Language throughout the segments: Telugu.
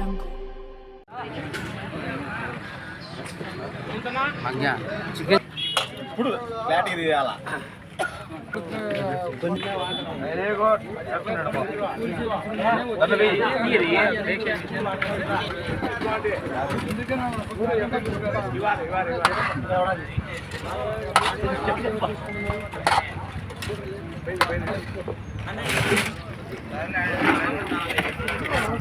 jungle.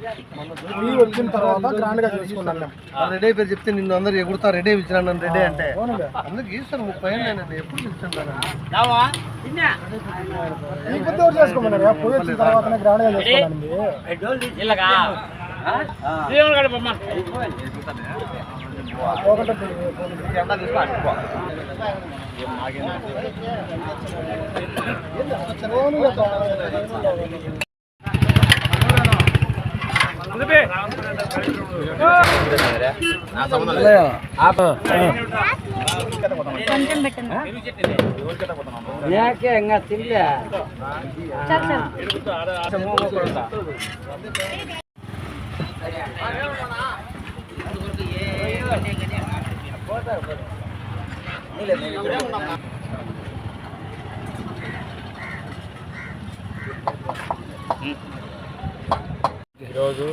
ఈ వచ్చిన తర్వాత గ్రాండ్గా చేసుకున్నాం మేము. రెడీ అయిపోయి చెప్తే నిన్ను అందరు ఎగురుతా రెడీ ఇచ్చినా నన్ను రెడీ అంటే. అందుకు ఈసారి ముప్పై నేను ఎప్పుడు పొద్దు ఎవరు చేసుకోమన్నారు? పోయి వచ్చిన తర్వాతనే గ్రాండ్గా చేసుకోవాలండి ఒకటే. ಯಾಕೆ ಹಂಗ ತಿನ್ಲ ఈరోజు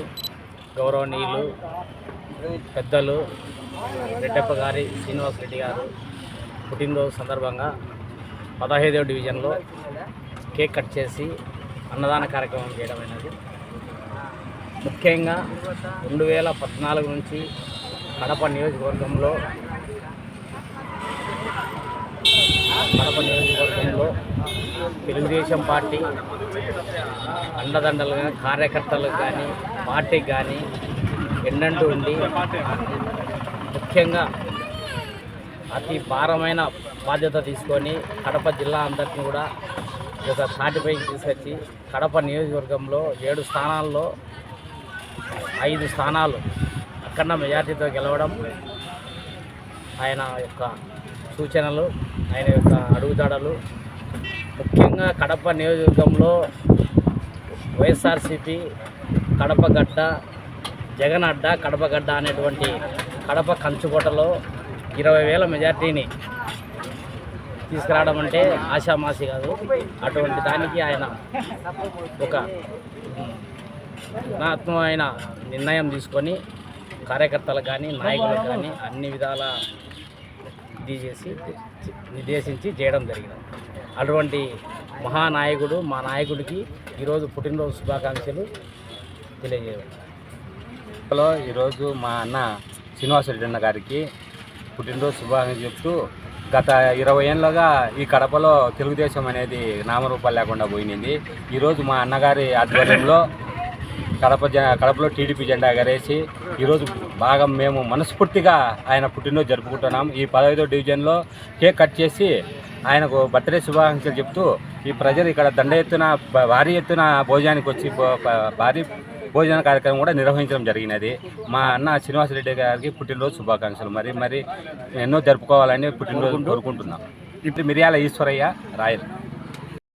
గౌరవనీయులు పెద్దలు రెడ్డప్ప గారి శ్రీనివాస్ రెడ్డి గారు పుట్టినరోజు సందర్భంగా పదహైదవ డివిజన్లో కేక్ కట్ చేసి అన్నదాన కార్యక్రమం చేయడం అనేది. ముఖ్యంగా రెండు వేల పద్నాలుగు నుంచి కడప నియోజకవర్గంలో కడప నియోజకవర్గంలో తెలుగుదేశం పార్టీ అండదండలు కానీ కార్యకర్తలకు కానీ పార్టీకి కానీ ఎన్నంటూ ఉండి ముఖ్యంగా అతి భారమైన బాధ్యత తీసుకొని కడప జిల్లా అందరినీ కూడా ఒక తాటిపైకి తీసుకొచ్చి కడప నియోజకవర్గంలో ఏడు స్థానాల్లో ఐదు స్థానాలు అఖండ మెజార్టీతో గెలవడం ఆయన యొక్క సూచనలు. ఆయన యొక్క అడుగుదాడలు ముఖ్యంగా కడప నియోజకవర్గంలో వైఎస్ఆర్సిపి కడపగడ్డ జగన్ అడ్డ కడపగడ్డ అనేటువంటి కడప కంచుకోటలో ఇరవై వేల మెజార్టీని తీసుకురావడం అంటే ఆషామాసి కాదు. అటువంటి దానికి ఆయన ఒక గుణాత్మకమైన నిర్ణయం తీసుకొని కార్యకర్తలకు కానీ నాయకులకు కానీ అన్ని విధాల ఇది చేసి నిర్దేశించి చేయడం జరిగింది. అటువంటి మహానాయకుడు మా నాయకుడికి ఈరోజు పుట్టినరోజు శుభాకాంక్షలు తెలియజేయవచ్చు. ఈరోజు మా అన్న శ్రీనివాసరెడ్డి అన్న గారికి పుట్టినరోజు శుభాకాంక్షలు చెప్తూ గత ఇరవై ఏళ్ళుగా ఈ కడపలో తెలుగుదేశం అనేది నామరూపాలు లేకుండా పోయింది ఈరోజు మా అన్నగారి ఆధ్వర్యంలో కడప జ కడపలో టీడీపీ జెండా ఎగరేసి ఈరోజు బాగా మేము మనస్ఫూర్తిగా ఆయన పుట్టినరోజు జరుపుకుంటున్నాం. ఈ పదహైదో డివిజన్లో కేక్ కట్ చేసి ఆయనకు బర్త్డే శుభాకాంక్షలు చెప్తూ ఈ ప్రజలు ఇక్కడ దండ ఎత్తున భారీ ఎత్తున భోజనానికి వచ్చి భారీ భోజన కార్యక్రమం కూడా నిర్వహించడం జరిగినది. మా అన్న శ్రీనివాసరెడ్డి గారికి పుట్టినరోజు శుభాకాంక్షలు. మరి మరి ఎన్నో జరుపుకోవాలని పుట్టినరోజు కోరుకుంటున్నాం. ఇప్పుడు మిర్యాల ఈశ్వరయ్య రాయల్.